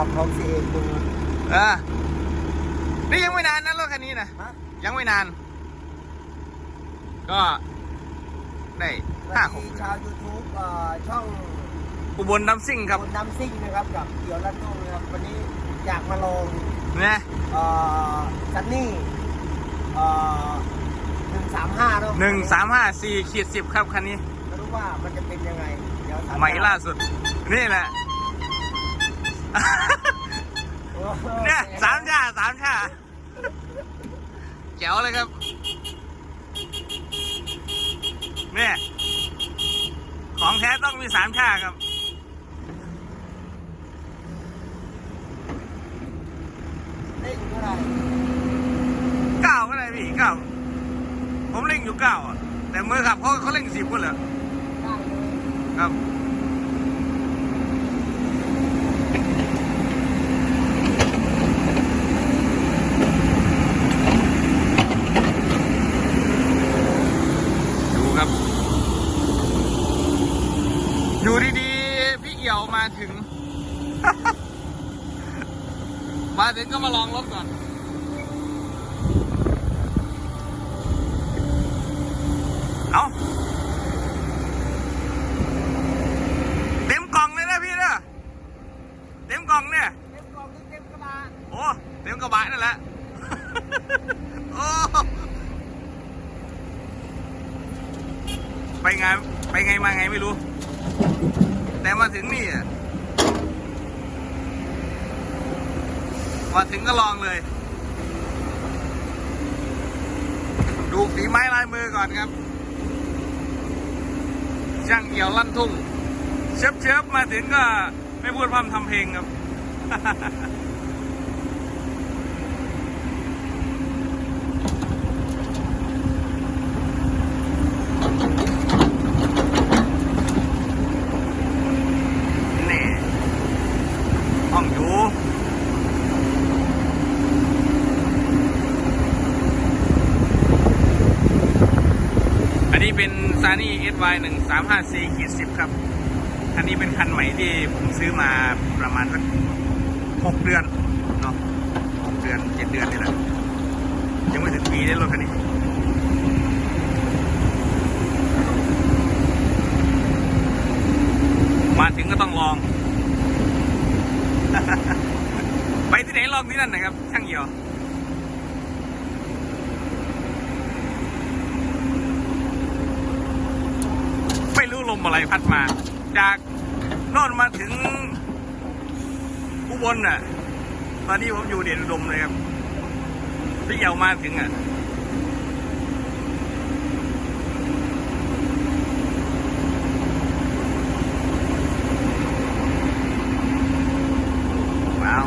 ขับของเสียเองดูเออนี่ยังไม่นานนะรถคันนี้นะฮะยังไม่นาน ก็ได้สห้าวัสหกดีชาวยูทูบช่องอุบลน้ำซิ่งครับคนน้ำซิ่งนะครับกับเกี่ยวลัดตุ้งนะครับวันนี้อยากมาลองเนี่ยเอ่อซันนี่หนึ่งสามห้าเนาะหนึ่งสามห้าสี่ขีดสิบครับคันนี้ ไม่รู้ว่ามันจะเป็นยังไงเดี๋ยวถใหม่ล่าสุด นี่แหละโอ้โห เนี่ยสามชาสามชาแจ๋วเลยครับเนี่ยของแท้ต้องมีสามชาครับเล่นเท่าไหร่เก้าก็ได้พี่เก้าผมเล่งอยู่เก้าอะแต่มือขับเขาเขาเล่งสิบกันเหรอได้เลยครับ ดูครับ อยู่ดีๆ พี่เอี่ยวมาถึง มาถึงก็มาลองรถก่อน เอาเต็มกล่องเลยนะพี่เนอะเต็มกล่องเนี่ย เต็มกล่องหรือเต็มกระบะโอ้เต็มกระบะนั่นแหละโอ้ไปไงไปไงมาไงไม่รู้ แต่มาถึงนี่อะมาถึงก็ลองเลย ดูฝีไม้ลายมือก่อนครับช่างเอี่ยวลั่นทุ่งเชิบเชิบมาถึงก็ไม่พูดพร่ำทำเพลงครับ นี่ห้องอยู่ อันนี้าน s a n y SY 1 3 5 4ขีด10 ครับ คันนี้เป็นคันใหม่ที่ผมซื้อมาประมาณสักหกเดือน เนาะ6เดือนเจ็ดเดือนนี่แหละ ยังไม่ถึงปีได้รถคันนี้ มาถึงก็ต้องลอง ไปที่ไหนลองที่นั่นนะครับ ช่างเหี่ยว ไม่รู้ลมอะไรพัดมา จากโนอนมาถึงอุบลน่ะ ตอนนี้ผมอยู่เด่นอุดมเลยครับที่เยวมาถึงอะว้าว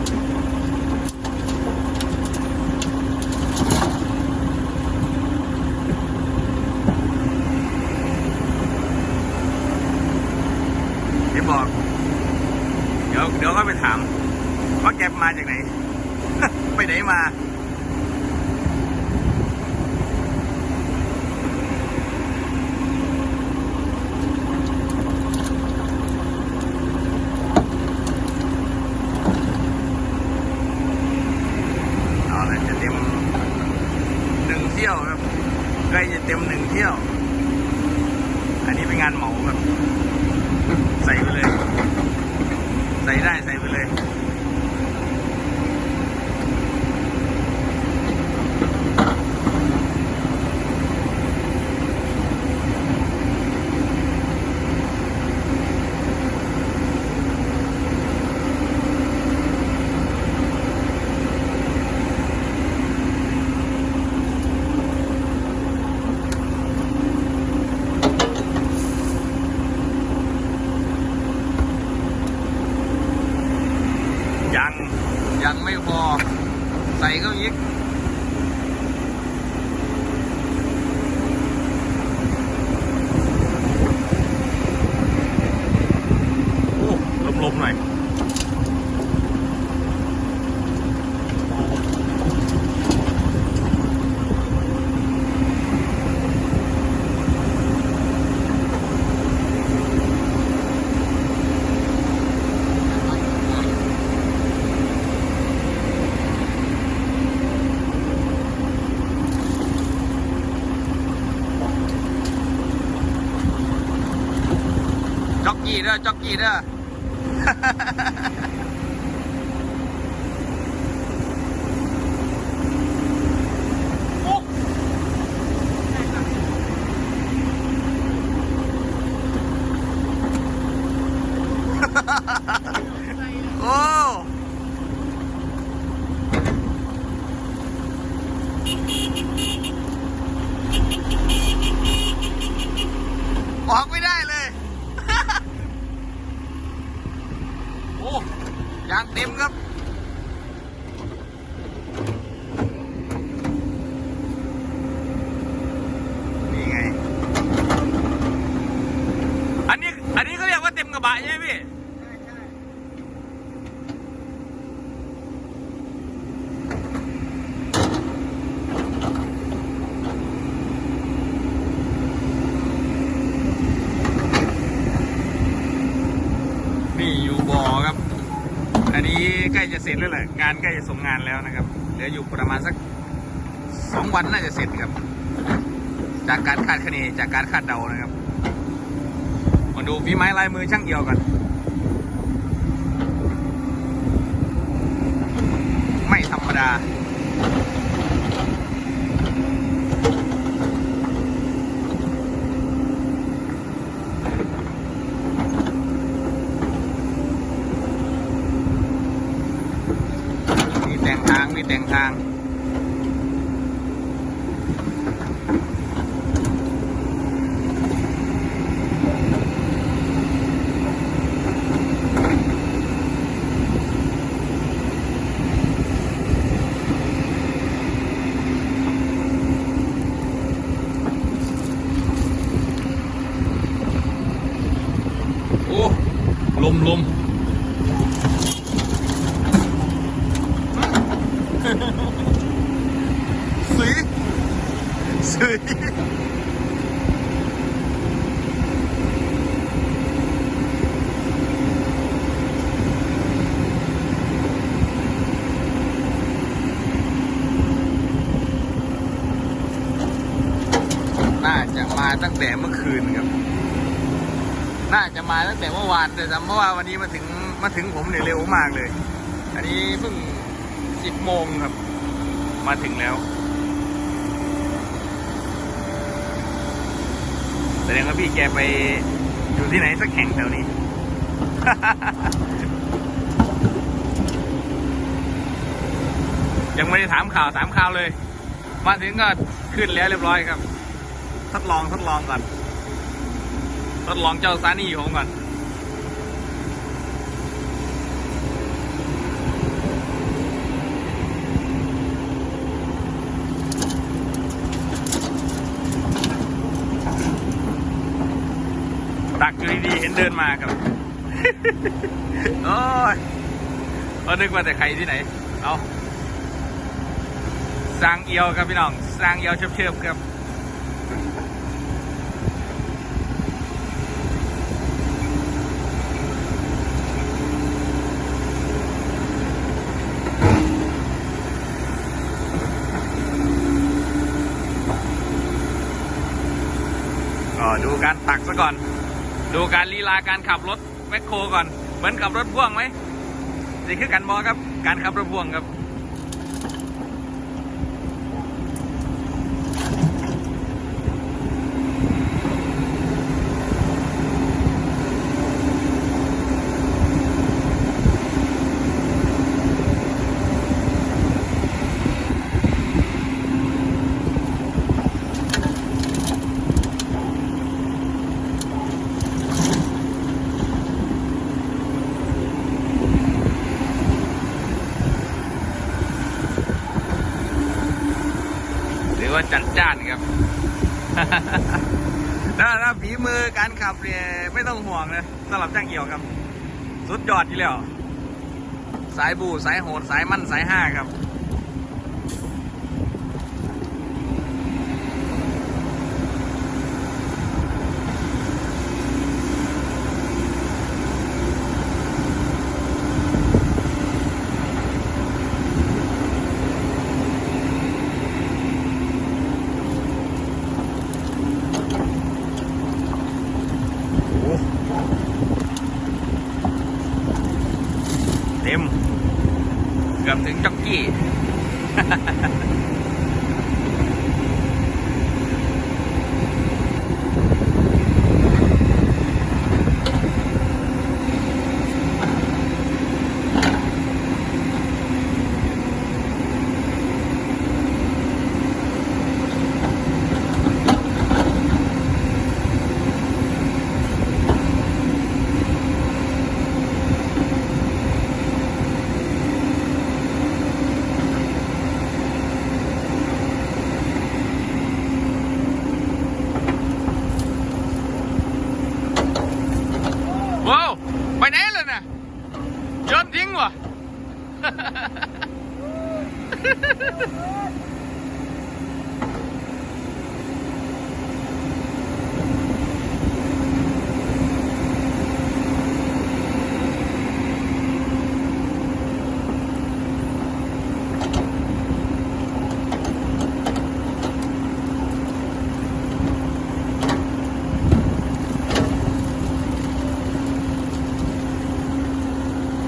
เดี๋ยวบอก เดี๋ยวเดี๋ยวก็ไปถาม ว่าแกมาจากไหน ไปไหนมาเอาละจะเต็มหนึ่งเที่ยวครับใกล้จะเต็มหนึ่งเที่ยว อันนี้เป็นงานเหมาครับ อกกี้เด้อจ็อกกี้เด้อ ใกล้จะเสร็จแล้วแหละงานใกล้จะส่งงานแล้วนะครับเหลืออยู่ประมาณสักสองวันน่าจะเสร็จครับ จากการคาดคะเนจากการคาดเดานะครับมาดูฝีไม้ลายมือช่างเอียวกันไม่ธรรมดา มีแต่งทาง มีแต่งทาง โอ้ ลมลม สี สีน่าจะมาตั้งแต่เมื่อคืนครับ น่าจะมาตั้งแต่เมื่อวานแต่จำเพราะว่าวันนี้มาถึงมาถึงผมเนี่ยเร็วมากเลย อันนี้เพิ่งสิบโมงครับ มาถึงแล้ว แสดงว่าพี่แกไปอยู่ที่ไหนสักแห่งแถวนี้ ยังไม่ได้ถามข่าวถามข่าวเลย มาถึงก็ขึ้นแล้วเรียบร้อยครับ ทดลองทดลองก่อน ทดลองเจ้าซานี่ของผมก่อน ตักอยู่ดีๆ เห็นเดินมาครับ โอ้ยเรานึกว่าแต่ใครที่ไหน เอาสร้างเอียวครับพี่น้องสร้างเอียวเชิบๆครับก็ดูการตักซะก่อน ดูการลีลาการขับรถแมคโครก่อน เหมือนขับรถพ่วงไหมนี่คือกันบอครับ การขับรถพ่วงครับ จัดจ้านครับน้าถ้าฝีมือการขับเนี่ยไม่ต้องห่วงนะสำหรับจ้างเกี่ยวครับ สุดยอดที่แล้ว สายบูสายโหดสายมั่นสายห้าครับ โอ้ ต็ม เกือบถึงจ็อกกี้ ว้าว ไปไหนเลยน่ะโยนทิ้งวะ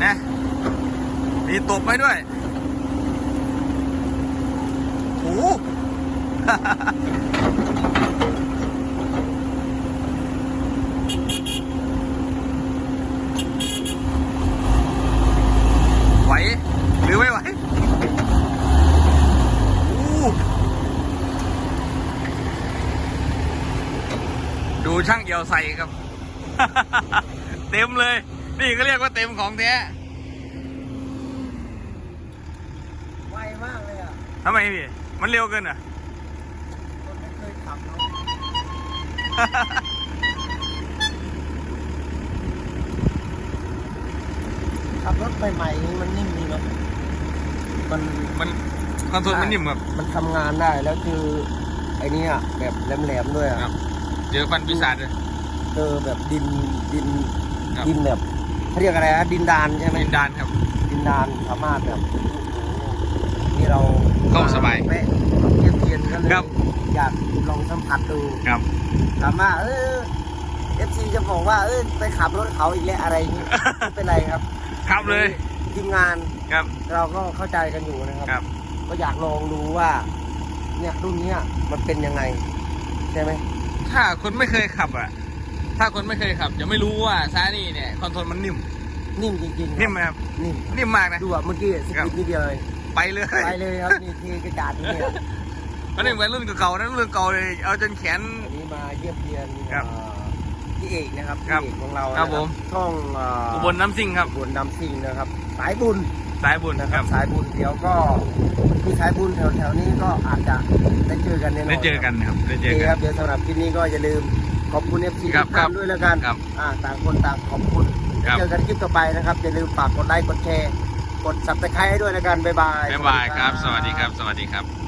นะมีต บไว้ด้วยโอ้ไหว หรือไม่ไหวดูช่างเอี่ยวใส่ครับ เต็มเลย นี่ก็เรียกว่าเต็มของแท้ ไวมากเลยอะ ทำไมพี่ มันเร็วเกินเหรอะคนไม่เคยขับเนาะขับรถใหม่ๆนี่มันนิ่มดีเนาะมันมันคอนโทรลมันนิ่มครับ มันทำงานได้แล้วคือ ไอ้เนี่ยแบบแหลมๆด้วยอะครับ เจอฟันปีศาจเลย เจอแบบดินดินครับ ดินแบบเขาเรียกอะไรนะดินดานใช่ไหมมินดานครับ ดินดานสามารถแบบโอ้โหนี่ เราเข้าสบาย แวะเทียบเทียนกันเลยครับอยากลองสัมผัสดูครับ ถามว่าเออเอฟซีจะบอกว่าเออไปขับรถเขาอีกแล้วอะไรอย่างนี้ ไม่เป็นไรครับครับเลยทีมงานครับ เราก็เข้าใจกันอยู่นะครับ ครับ ก็อยากลองดูว่า เนี่ยรุ่นเนี้ยมันเป็นยังไง ใช่ไหมถ้าคนไม่เคยขับอะ ถ้าคนไม่เคยขับจะไม่รู้ว่าซานี่เนี่ยคอนโทรลมันนิ่มนิ่มจริงๆนิ่มไหมครับนิ่ม นิ่มมากนะ ดูอะเมื่อกี้สครักิบดนิดเดียวเลย ไปเลยไปเลยครับนี่ที่กระจาดนี่เนี่ยมันไม่เหมือนรุ่นเก่าๆนะรุ่นเก่าเลยเอาจนแขนอันนี้มาเยี่ยมเยียนครับ เอ่อพี่เอกนะครับครับพี่เอกของเราครับนะผม ช่องเอุบลน้ำซิ่งครับ อุบลน้ำซิงนะครับ สายบุญสายบุญนะคครัรับ บ สายบุญเดี๋ยวก็ที่สายบุญแถวๆนี้ก็อาจจะได้เจอกันแน่นอนได้เจอกันนะครับ ได้โอเจเคอกัคน รับเดี๋ยวสำหรับคลิปนี้ก็อย่าลืมขอบคุณเอฟซีครัทุบกท่านด้วยแล้วกันครับอ่าต่างคนต่างขอบคุณครับ เจอกันคลิปต่อไปนะครับอย่าลืมฝากกดไลค์กดแชร์ กดซับสไครต์ให้ด้วยแล้วกันบ๊ายบาย บ๊ายบายครับ สวัสดีครับ สวัสดีครับ